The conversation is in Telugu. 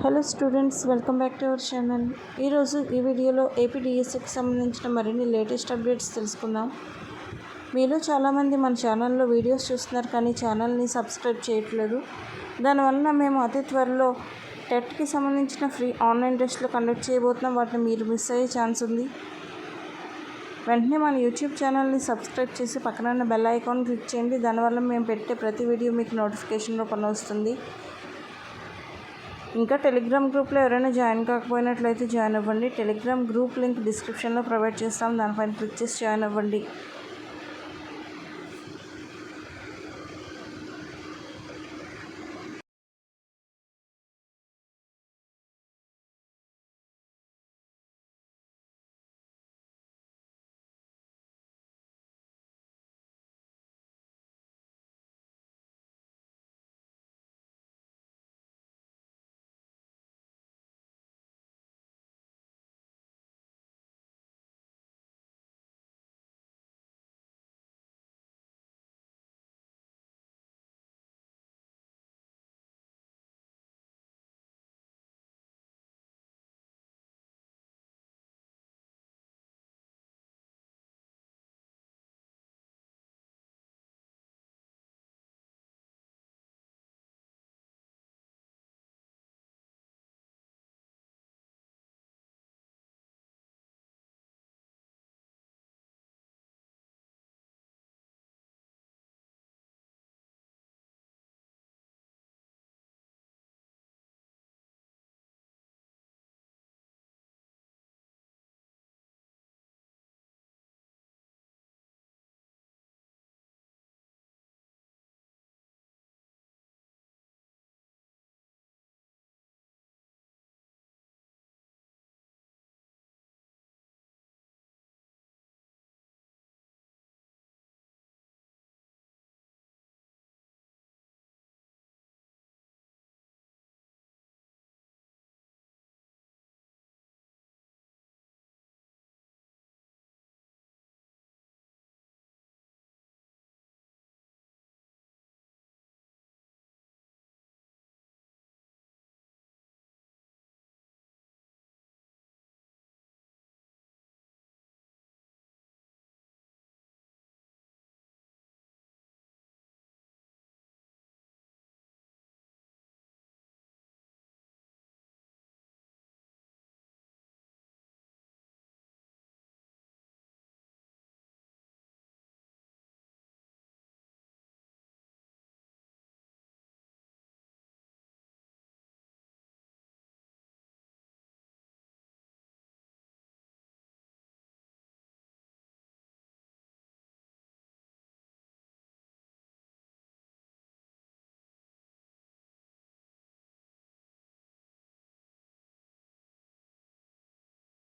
Hello students welcome back to our channel. ఈరోజు ఈ వీడియోలో ఏపీడిఎస్సికి సంబంధించిన మరిన్ని లేటెస్ట్ అప్డేట్స్ తెలుసుకుందాం. మీలో చాలామంది మన ఛానల్లో వీడియోస్ చూస్తున్నారు కానీ ఛానల్ని సబ్స్క్రైబ్ చేయట్లేదు. దానివలన మేము అతి త్వరలో టెట్కి సంబంధించిన ఫ్రీ ఆన్లైన్ టెస్ట్లు కండక్ట్ చేయబోతున్నాం. వాటిని మీరు మిస్ అయ్యే ఛాన్స్ ఉంది. వెంటనే మన యూట్యూబ్ ఛానల్ని సబ్స్క్రైబ్ చేసి పక్కన బెల్ ఐకాన్ క్లిక్ చేయండి. దానివల్ల మేము పెట్టే ప్రతి వీడియో మీకు నోటిఫికేషన్ రూపంలో వస్తుంది ఇంకా టెలిగ్రామ్ గ్రూప్లో ఎవరైనా జాయిన్ కాకపోయినట్లయితే జాయిన్ అవ్వండి. టెలిగ్రామ్ గ్రూప్ లింక్ డిస్క్రిప్షన్లో ప్రొవైడ్ చేస్తాం. దానిపైన క్లిక్ చేసి జాయిన్ అవ్వండి.